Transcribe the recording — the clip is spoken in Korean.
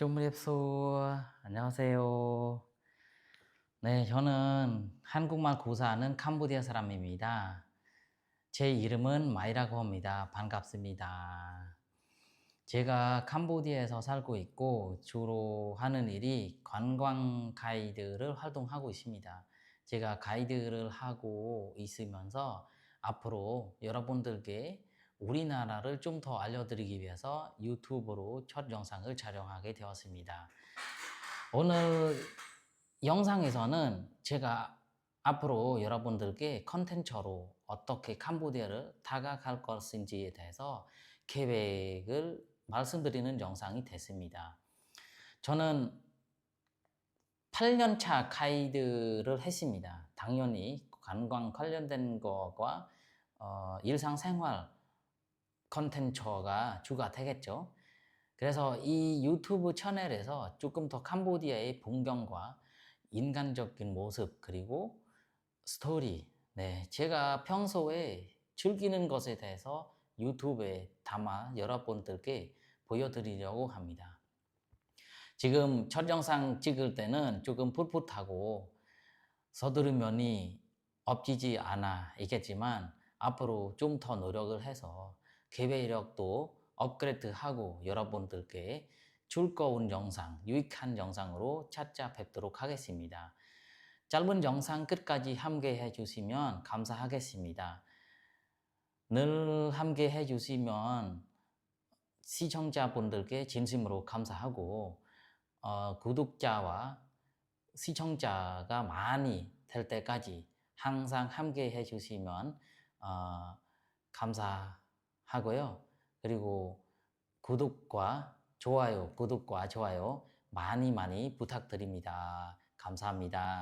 쪼무랩소 안녕하세요. 네, 저는 한국말 고사하는 캄보디아 사람입니다. 제 이름은 마이라고 합니다. 반갑습니다. 제가 캄보디아에서 살고 있고 주로 하는 일이 관광 가이드를 활동하고 있습니다. 제가 가이드를 하고 있으면서 앞으로 여러분들께 우리나라를 좀 더 알려드리기 위해서 유튜브로 첫 영상을 촬영하게 되었습니다. 오늘 영상에서는 제가 앞으로 여러분들께 컨텐츠로 어떻게 캄보디아를 다가갈 것인지에 대해서 계획을 말씀드리는 영상이 됐습니다. 저는 8년차 가이드를 했습니다. 당연히 관광 관련된 거와 어, 일상생활 컨텐츠가 주가 되겠죠. 그래서 이 유튜브 채널에서 조금 더 캄보디아의 풍경과 인간적인 모습 그리고 스토리 네, 제가 평소에 즐기는 것에 대해서 유튜브에 담아 여러분들께 보여드리려고 합니다. 지금 첫 영상 찍을 때는 조금 풋풋하고 서두르면이 없지지 않아 있겠지만 앞으로 좀 더 노력을 해서 계획력도 업그레이드하고 여러분들께 즐거운 영상, 유익한 영상으로 찾아 뵙도록 하겠습니다. 짧은 영상 끝까지 함께 해 주시면 감사하겠습니다. 늘 함께 해 주시면 시청자분들께 진심으로 감사하고 어, 구독자와 시청자가 많이 될 때까지 항상 함께 해 주시면 어, 감사 하고요. 그리고 구독과 좋아요, 구독과 좋아요 많이 많이 부탁드립니다. 감사합니다.